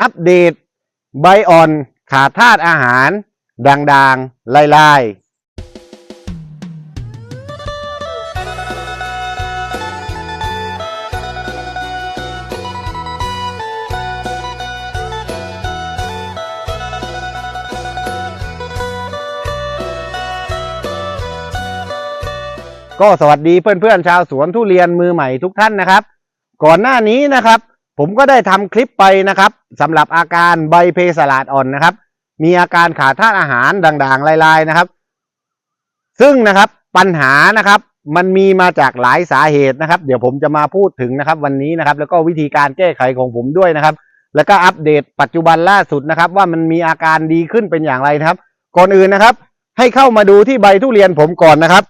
อัปเดต ใบอ่อนขาดธาตุอาหาร ด่างๆ ลายๆก็สวัสดีเพื่อนๆชาวสวนทุเรียนมือใหม่ทุกท่านนะครับ ก่อนหน้านี้นะครับ ผมก็ได้ทำคลิปไปนะครับสำหรับอาการใบเพสลาดอ่อนนะครับ มีอาการขาดธาตุอาหารด่างๆลายๆนะครับ ซึ่งนะครับปัญหานะครับมันมีมาจากหลายสาเหตุนะครับ เดี๋ยวผมจะมาพูดถึงนะครับ วันนี้นะครับ แล้วก็วิธีการแก้ไขของผมด้วยนะครับ แล้วก็อัปเดตปัจจุบันล่าสุดนะครับ ว่ามันมีอาการดีขึ้นเป็นอย่างไรนะครับ ก่อนอื่นนะครับ ให้เข้ามาดูที่ใบทุเรียนผมก่อนนะครับ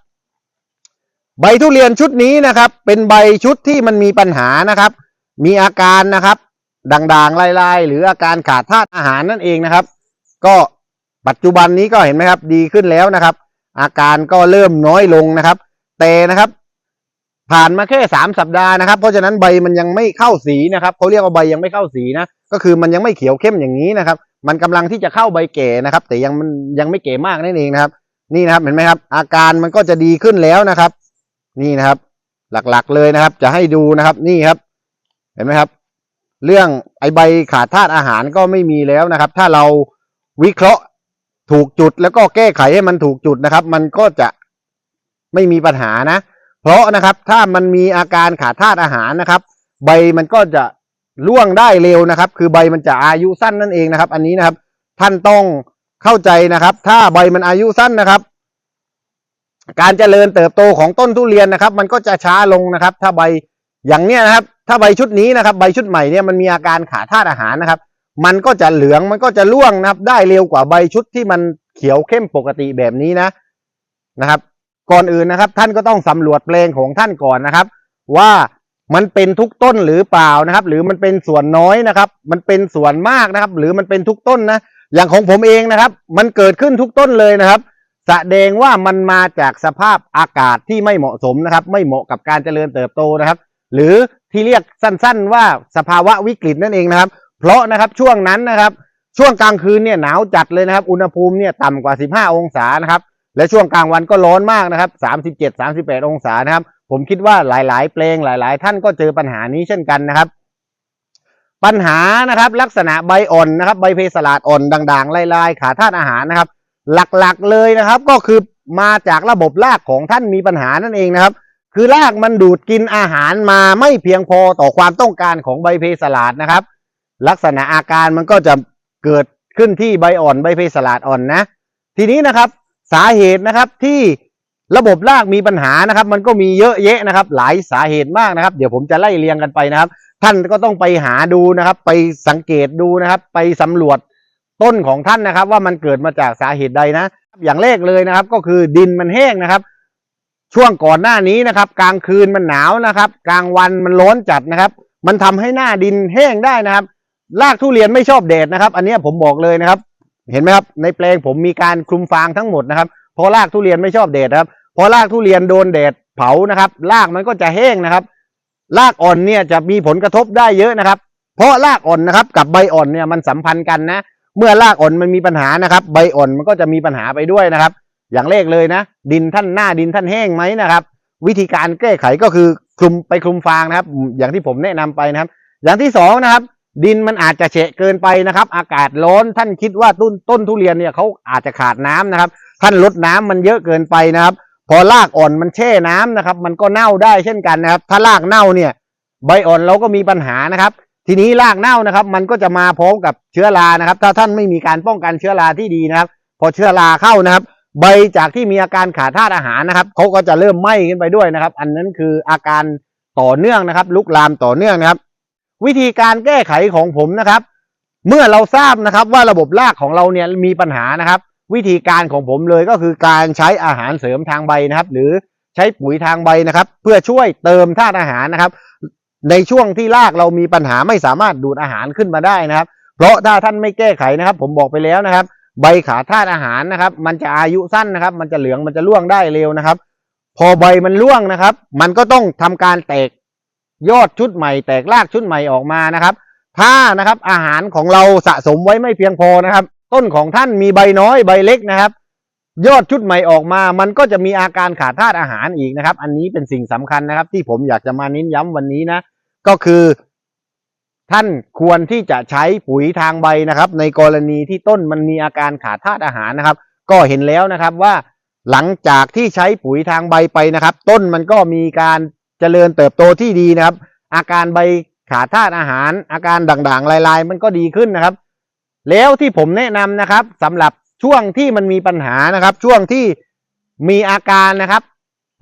ใบทุเรียนชุดนี้นะครับ เป็นใบชุดที่มันมีปัญหานะครับ มีอาการนะครับ ด่างๆลายๆ หรืออาการขาดธาตุอาหารนั่นเองนะครับ ก็ปัจจุบันนี้ก็เห็นไหมครับ ดีขึ้นแล้วนะครับ อาการก็เริ่มน้อยลงนะครับ แต่นะครับ ผ่านมาแค่สามสัปดาห์นะครับ เพราะฉะนั้นใบมันยังไม่เข้าสีนะครับเขาเรียกว่าใบยังไม่เข้าสีนะก็คือมันยังไม่เขียวเข้มอย่างนี้นะครับ มันกำลังที่จะเข้าใบแก่นะครับ แต่ยังมันยังไม่เก๋มากนั่นเองนะครับ นี่นะครับเห็นไหมครับ อาการมันก็จะดีขึ้นแล้วนะครับ นี่นะครับ หลักๆเลยนะครับ จะให้ดูนะครับ นี่ครับ เห็นไหมครับ เรื่องไอใบขาดธาตุอาหารก็ไม่มีแล้วนะครับ ถ้าเราวิเคราะห์ถูกจุดแล้วก็แก้ไขให้มันถูกจุดนะครับ มันก็จะไม่มีปัญหานะ เพราะนะครับถ้ามันมีอาการขาดธาตุอาหารนะครับ ใบมันก็จะร่วงได้เร็วนะครับ คือใบมันจะอายุสั้นนั่นเองนะครับ อันนี้นะครับ ท่านต้องเข้าใจนะครับ ถ้าใบมันอายุสั้นนะครับ การเจริญเติบโตของต้นทุเรียนนะครับ มันก็จะช้าลงนะครับ ถ้าใบอย่างเนี้ยนะครับ ถ้าใบชุดนี้นะครับ ใบชุดใหม่เนี่ยมันมีอาการขาดธาตุอาหารนะครับ มันก็จะเหลืองมันก็จะร่วงนะครับ ได้เร็วกว่าใบชุดที่มันเขียวเข้มปกติแบบนี้นะนะครับ ก่อนอื่นนะครับ ท่านก็ต้องสำรวจแปลงของท่านก่อนนะครับ ว่ามันเป็นทุกต้นหรือเปล่านะครับ หรือมันเป็นส่วนน้อยนะครับ มันเป็นส่วนมากนะครับ หรือมันเป็นทุกต้นนะอย่างของผมเองนะครับ มันเกิดขึ้นทุกต้นเลยนะครับแสดงว่ามันมาจากสภาพอากาศที่ไม่เหมาะสมนะครับ ไม่เหมาะกับการเจริญเติบโตนะครับ หรือ ที่เรียกสั้น ๆ ว่าสภาวะวิกฤตนั่นเองนะครับ เพราะนะครับช่วงนั้นนะครับ ช่วงกลางคืนเนี่ยหนาวจัดเลยนะครับ อุณหภูมิเนี่ยต่ำกว่า 15 องศานะครับ และช่วงกลางวันก็ร้อนมากนะครับ 37 38 องศานะครับ ผมคิดว่าหลาย ๆ เพลงหลาย ๆ ท่านก็เจอปัญหานี้เช่นกันนะครับ ปัญหานะครับลักษณะใบอ่อนนะครับ ใบเพสลาดอ่อนด่างๆลายๆ ขาดธาตุอาหารนะครับ หลักๆเลยนะครับก็คือมาจากระบบรากของท่านมีปัญหานั่นเองนะครับ คือรากมันดูดกินอาหารมาไม่เพียงพอต่อความต้องการของใบเพสลาดนะครับ ลักษณะอาการมันก็จะเกิดขึ้นที่ใบอ่อนใบเพสลาดอ่อนนะ ทีนี้นะครับสาเหตุนะครับที่ระบบรากมีปัญหานะครับ มันก็มีเยอะแยะนะครับ หลายสาเหตุมากนะครับ เดี๋ยวผมจะไล่เรียงกันไปนะครับ ท่านก็ต้องไปหาดูนะครับ ไปสังเกตดูนะครับ ไปสำรวจต้นของท่านนะครับ ว่ามันเกิดมาจากสาเหตุใดนะ อย่างแรกเลยนะครับ ก็คือดินมันแห้งนะครับ ช่วงก่อนหน้านี้นะครับ กลางคืนมันหนาวนะครับ กลางวันมันร้อนจัดนะครับ มันทำให้หน้าดินแห้งได้นะครับรากทุเรียนไม่ชอบแดดนะครับ อันนี้ผมบอกเลยนะครับ เห็นไหมครับ ในแปลงผมมีการคลุมฟางทั้งหมดนะครับเพราะรากทุเรียนไม่ชอบแดดนะครับพอรากทุเรียนโดนแดดเผานะครับรากมันก็จะแห้งนะครับรากอ่อนเนี่ยจะมีผลกระทบได้เยอะนะครับ เพราะรากอ่อนนะครับ กับใบอ่อนเนี่ยมันสัมพันธ์กันนะ เมื่อรากอ่อนมันมีปัญหานะครับ ใบอ่อนมันก็จะมีปัญหาไปด้วยนะครับ อย่างแรกเลยนะ ดินท่านหน้าดินท่านแห้งไหมนะครับ วิธีการแก้ไขก็คือคลุมไปคลุมฟางนะครับ อย่างที่ผมแนะนำไปนะครับ อย่างที่สองนะครับ ดินมันอาจจะเฉะเกินไปนะครับ อากาศร้อนท่านคิดว่าต้นต้นทุเรียนเนี่ยเขาอาจจะขาดน้ำนะครับ ท่านลดน้ำมันเยอะเกินไปนะครับ พอรากอ่อนมันแช่น้ำนะครับ มันก็เน่าได้เช่นกันนะครับ ถ้ารากเน่าเนี่ย ใบอ่อนเราก็มีปัญหานะครับ ทีนี้รากเน่านะครับ มันก็จะมาพร้อมกับเชื้อรานะครับ ถ้าท่านไม่มีการป้องกันเชื้อราที่ดีนะครับ พอเชื้อราเข้านะครับ ใบจากที่มีอาการขาดธาตุอาหารนะครับเขาก็จะเริ่มไหม้ขึ้นไปด้วยนะครับ อันนั้นคืออาการต่อเนื่องนะครับ ลุกลามต่อเนื่องนะครับ วิธีการแก้ไขของผมนะครับ เมื่อเราทราบนะครับว่าระบบรากของเราเนี่ยมีปัญหานะครับ วิธีการของผมเลยก็คือการใช้อาหารเสริมทางใบนะครับ หรือใช้ปุ๋ยทางใบนะครับ เพื่อช่วยเติมธาตุอาหารนะครับ ในช่วงที่รากเรามีปัญหาไม่สามารถดูดอาหารขึ้นมาได้นะครับ เพราะถ้าท่านไม่แก้ไขนะครับ ผมบอกไปแล้วนะครับ ใบขาดธาตุอาหารนะครับ มันจะอายุสั้นนะครับ มันจะเหลืองมันจะร่วงได้เร็วนะครับ พอใบมันร่วงนะครับ มันก็ต้องทำการแตกยอดชุดใหม่ แตกรากชุดใหม่ออกมานะครับ ถ้านะครับอาหารของเราสะสมไว้ไม่เพียงพอนะครับ ต้นของท่านมีใบน้อยใบเล็กนะครับ ยอดชุดใหม่ออกมา มันก็จะมีอาการขาดธาตุอาหารอีกนะครับ อันนี้เป็นสิ่งสำคัญนะครับ ที่ผมอยากจะมาเน้นย้ำวันนี้นะ ก็คือ ท่านควรที่จะใช้ปุ๋ยทางใบนะครับ ในกรณีที่ต้นมันมีอาการขาดธาตุอาหารนะครับ ก็เห็นแล้วนะครับว่าหลังจากที่ใช้ปุ๋ยทางใบไปนะครับ ต้นมันก็มีการเจริญเติบโตที่ดีนะครับ อาการใบขาดธาตุอาหาร อาการด่างๆ ลายๆ มันก็ดีขึ้นนะครับ แล้วที่ผมแนะนำนะครับสำหรับช่วงที่มันมีปัญหานะครับ ช่วงที่มีอาการนะครับ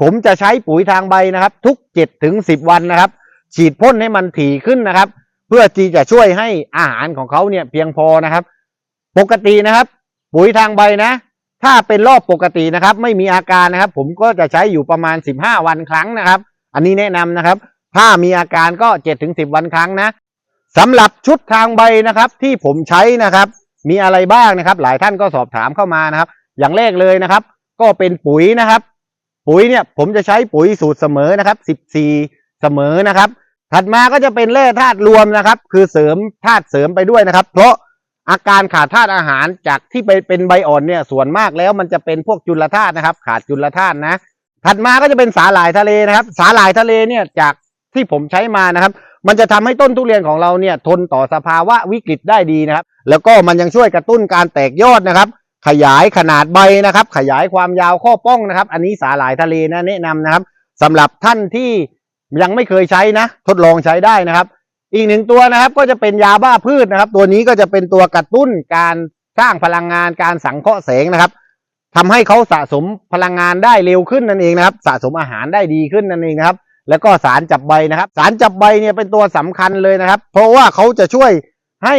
ผมจะใช้ปุ๋ยทางใบนะครับ ทุกเจ็ดถึงสิบวันนะครับ ฉีดพ่นให้มันถี่ขึ้นนะครับ เพื่อที่จะช่วยให้อาหารของเขาเนี่ยเพียงพอนะครับ ปกตินะครับ ปุ๋ยทางใบนะ ถ้าเป็นรอบปกตินะครับ ไม่มีอาการนะครับ ผมก็จะใช้อยู่ประมาณ 15 วันครั้งนะครับ อันนี้แนะนำนะครับ ถ้ามีอาการก็7ถึง10วันครั้งนะสำหรับชุดทางใบนะครับ ที่ผมใช้นะครับ มีอะไรบ้างนะครับ หลายท่านก็สอบถามเข้ามานะครับ อย่างแรกเลยนะครับ ก็เป็นปุ๋ยนะครับ ปุ๋ยเนี่ยผมจะใช้ปุ๋ยสูตรเสมอนะครับ 14 เสมอนะครับ ถัดมาก็จะเป็นแร่ธาตุรวมนะครับ คือเสริมธาตุเสริมไปด้วยนะครับ เพราะอาการขาดธาตุอาหารจากที่ไปเป็นใบอ่อนเนี่ยส่วนมากแล้วมันจะเป็นพวกจุลธาตุนะครับ ขาดจุลธาตุนะ ถัดมาก็จะเป็นสาหร่ายทะเลนะครับ สาหร่ายทะเลเนี่ยจากที่ผมใช้มานะครับ มันจะทำให้ต้นทุเรียนของเราเนี่ยทนต่อสภาวะวิกฤตได้ดีนะครับ แล้วก็มันยังช่วยกระตุ้นการแตกยอดนะครับ ขยายขนาดใบนะครับ ขยายความยาวข้อป้องนะครับ อันนี้สาหร่ายทะเลนะแนะนำนะครับสำหรับท่านที่ ยังไม่เคยใช้นะ ทดลองใช้ได้นะครับ อีกหนึ่งตัวนะครับ ก็จะเป็นยาบ้าพืชนะครับ ตัวนี้ก็จะเป็นตัวกระตุ้นการสร้างพลังงานการสังเคราะห์แสงนะครับทำให้เขาสะสมพลังงานได้เร็วขึ้นนั่นเองนะครับ สะสมอาหารได้ดีขึ้นนั่นเองนะครับ แล้วก็สารจับใบนะครับ สารจับใบเนี่ยเป็นตัวสำคัญเลยนะครับ เพราะว่าเขาจะช่วยให้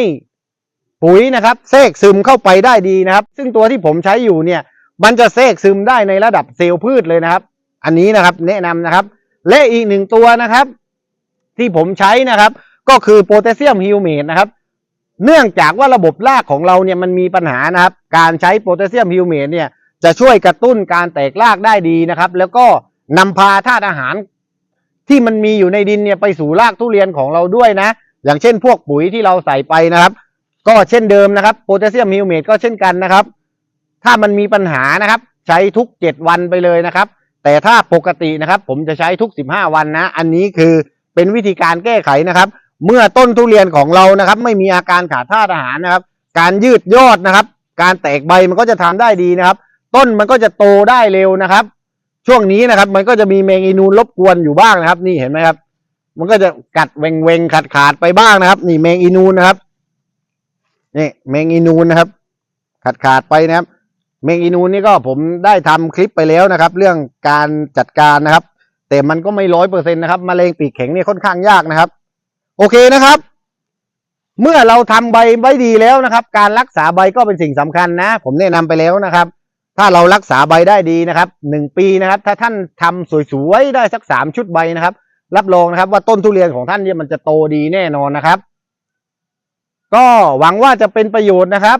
ปุ๋ยนะครับแทรกซึมเข้าไปได้ดีนะครับ ซึ่งตัวที่ผมใช้อยู่เนี่ย มันจะแทรกซึมได้ในระดับเซลล์พืชเลยนะครับ อันนี้นะครับแนะนำนะครับ และอีกหนึ่งตัวนะครับ ที่ผมใช้นะครับ ก็คือโพแทสเซียมฮิวเมตนะครับ เนื่องจากว่าระบบรากของเราเนี่ยมันมีปัญหานะครับ การใช้โพแทสเซียมฮิวเมตเนี่ยจะช่วยกระตุ้นการแตกรากได้ดีนะครับ แล้วก็นำพาธาตุอาหาร ที่มันมีอยู่ในดินเนี่ยไปสู่รากทุเรียนของเราด้วยนะ อย่างเช่น พวกปุ๋ยที่เราใส่ไปนะครับ ก็เช่นเดิมนะครับโพแทสเซียมฮิวเมตก็เช่นกันนะครับ ถ้ามันมีปัญหานะครับ ใช้ทุกเจ็ดวันไปเลยนะครับ แต่ถ้าปกตินะครับ ผมจะใช้ทุกสิบห้าวันนะ อันนี้คือเป็นวิธีการแก้ไขนะครับ เมื่อต้นทุเรียนของเรานะครับ ไม่มีอาการขาดธาตุอาหารนะครับ การยืดยอดนะครับ การแตกใบมันก็จะทำได้ดีนะครับ ต้นมันก็จะโตได้เร็วนะครับ ช่วงนี้นะครับ มันก็จะมีแมงอีนูนรบกวนอยู่บ้างนะครับ นี่เห็นไหมครับ มันก็จะกัดเวงเวงขาดขาดไปบ้างนะครับ นี่แมงอีนูนนะครับนี่แมงอีนูนนะครับ ขาดขาดไปนะครับ แมงอีนูนี่ก็ผมได้ทำคลิปไปแล้วนะครับ เรื่องการจัดการนะครับ แต่มันก็ไม่ร้อยเปอร์เซ็นต์นะครับมะเร็งปีกแข็งนี่ค่อนข้างยากนะครับ โอเคนะครับ เมื่อเราทำใบไว้ดีแล้วนะครับ การรักษาใบก็เป็นสิ่งสำคัญนะ ผมแนะนำไปแล้วนะครับ ถ้าเรารักษาใบได้ดีนะครับหนึ่งปีนะครับ ถ้าท่านทำสวยๆได้สักสามชุดใบนะครับ รับรองนะครับว่าต้นทุเรียนของท่านเนี่ยมันจะโตดีแน่นอนนะครับ ก็หวังว่าจะเป็นประโยชน์นะครับ